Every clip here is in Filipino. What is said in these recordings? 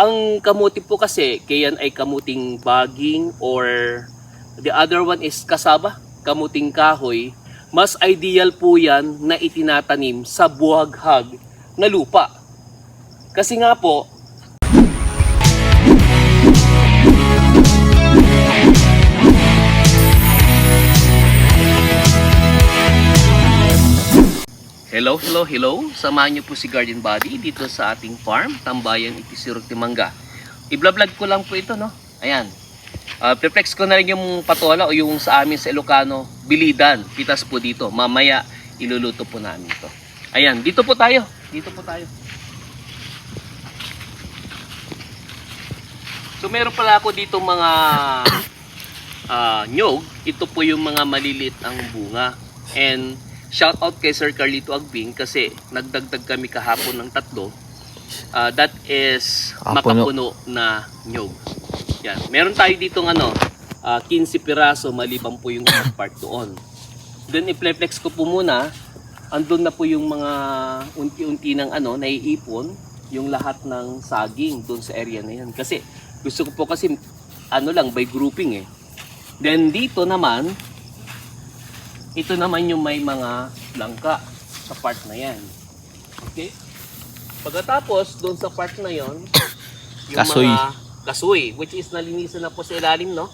Ang kamuti po kasi, kayan ay kamuting baging or the other one is kasaba, kamuting kahoy. Mas ideal po yan na itinatanim sa buhaghag na lupa. Kasi nga po, Hello, hello, hello. Samahan niyo po si Garden Body dito sa ating farm, Tambayan, Itisirok, Timanga. I-vlog ko lang po ito, no? Ayan. Uh, preflex ko na rin yung patola o yung sa amin sa Ilocano, bilidan. Pitas po dito. Mamaya, iluluto po namin ito. Ayan, dito po tayo. Dito po tayo. So meron pala ako dito mga ah, nyog. Ito po yung mga maliliit ang bunga. And shout out kay Sir Carlito Agbing kasi nagdagdag kami kahapon ng tatlo. Ah, that is Kapuno. makapuno na nyog. Yan. Meron tayo dito ng ano, ah, 15 piraso maliban po yung part doon. Then i-flex ko po muna. Andun na po yung mga unti-unti ng ano, naiipon yung lahat ng saging doon sa area na yan. Kasi gusto ko po kasi ano lang by grouping eh. Then dito naman ito naman yung may mga langka sa part na yan. Okay? Pagkatapos, doon sa part na yon, yung Kasoy. mga kasoy, which is nalinisan na po sa ilalim, no?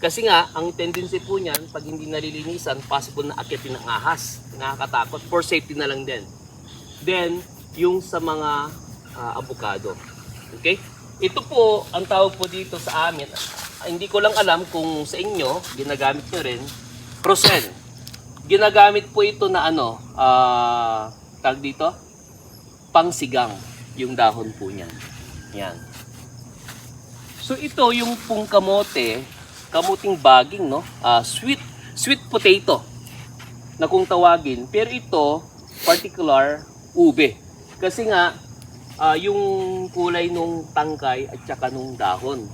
Kasi nga, ang tendency po niyan, pag hindi nalilinisan, possible na akitin ng ahas. Nakakatakot. For safety na lang din. Then, yung sa mga ah, avocado. Okay? Ito po, ang tawag po dito sa amin, hindi ko lang alam kung sa inyo, ginagamit nyo rin, Rosen. Ginagamit po ito na ano, ah, tag dito, pangsigang, yung dahon po niyan. Yan. So ito yung pong kamote, kamuting baging, no? Ah, sweet, sweet potato na kung tawagin. Pero ito, particular, ube. Kasi nga, ah, yung kulay nung tangkay at saka nung dahon.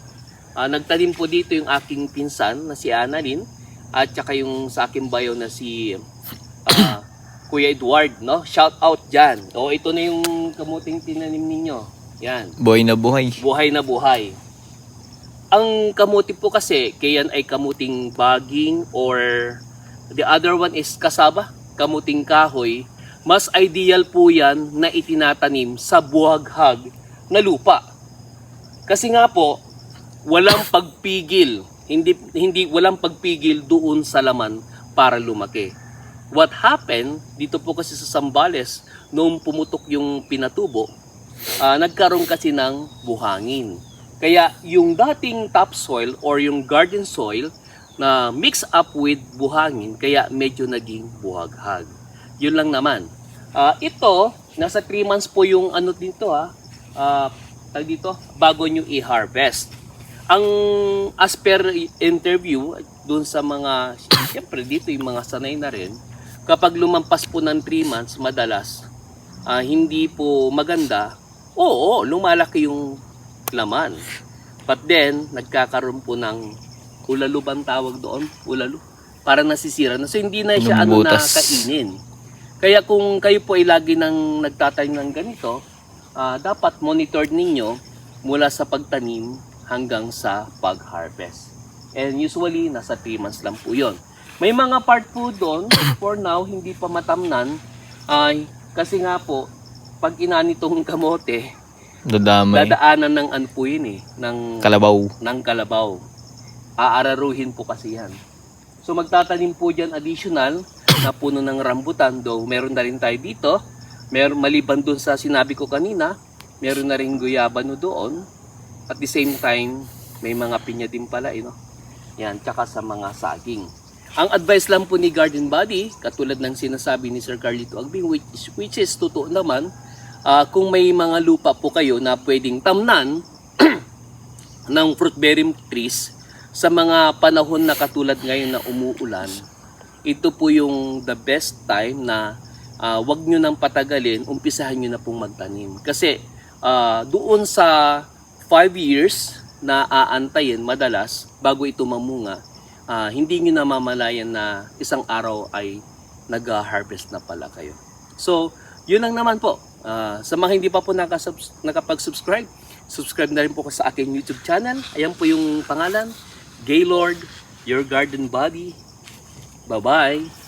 Ah, nagtanim po dito yung aking pinsan na si Annalyn at saka yung sa aking bayo na si ah, Kuya Edward, no? Shout out dyan. O, ito na yung kamuting tinanim ninyo. Yan Boy na buhay. buhay na buhay. Ang kamuti po kasi, kayan ay kamuting baging or the other one is kasaba, kamuting kahoy. Mas ideal po yan na itinatanim sa buhaghag na lupa. Kasi nga po, walang pagpigil. Hindi, hindi, walang pagpigil doon sa laman para lumaki. What happened, dito po kasi sa Sambales, noong pumutok yung pinatubo, ah, nagkaroon kasi ng buhangin. Kaya yung dating topsoil or yung garden soil na mix up with buhangin, kaya medyo naging buhaghag. Yun lang naman. Ah, ito, nasa 3 months po yung ano dito ha, ah, tag dito, bago nyo i-harvest. Ang as per interview, dun sa mga, siyempre dito yung mga sanay na rin, kapag lumampas po ng 3 months, madalas, ah, hindi po maganda, oo, lumalaki yung laman. But then, nagkakaroon po ng ulalo bang tawag doon? Ulalo. Para nasisira na. So, hindi na siya ano na kainin. Kaya kung kayo po ay lagi nang nagtatanim ng ganito, ah, dapat monitored ninyo mula sa pagtanim hanggang sa pag-harvest. And usually, nasa 3 months lang po yon. May mga part po doon, for now, hindi pa matamnan. Ay, kasi nga po, pag inanitong kamote, Dadamay. dadaanan ng ano po yun eh, ng, Kalabaw. ng kalabaw. Aararuhin po kasi yan. So magtatanim po dyan additional na puno ng rambutan, though meron na rin tayo dito. Meron, maliban doon sa sinabi ko kanina, meron na rin guyabano doon. At the same time, may mga pinya din pala, eh, no? Yan, tsaka sa mga saging. Ang advice lang po ni Garden Body, katulad ng sinasabi ni Sir Carlito Agbing, which, is- which is totoo naman, ah, kung may mga lupa po kayo na pwedeng tamnan ng fruit bearing trees sa mga panahon na katulad ngayon na umuulan, ito po yung the best time na ah, wag nyo nang patagalin, umpisahan nyo na pong magtanim. Kasi ah, doon sa 5 years na aantayin madalas bago ito mamunga, ah, hindi nyo namamalayan na isang araw ay nag-harvest na pala kayo. So, yun lang naman po. Ah, sa mga hindi pa po nakapag-subscribe, Subscribe na rin po ko sa aking YouTube channel. Ayan po yung pangalan. Gaylord, Your Garden Buddy. Bye-bye.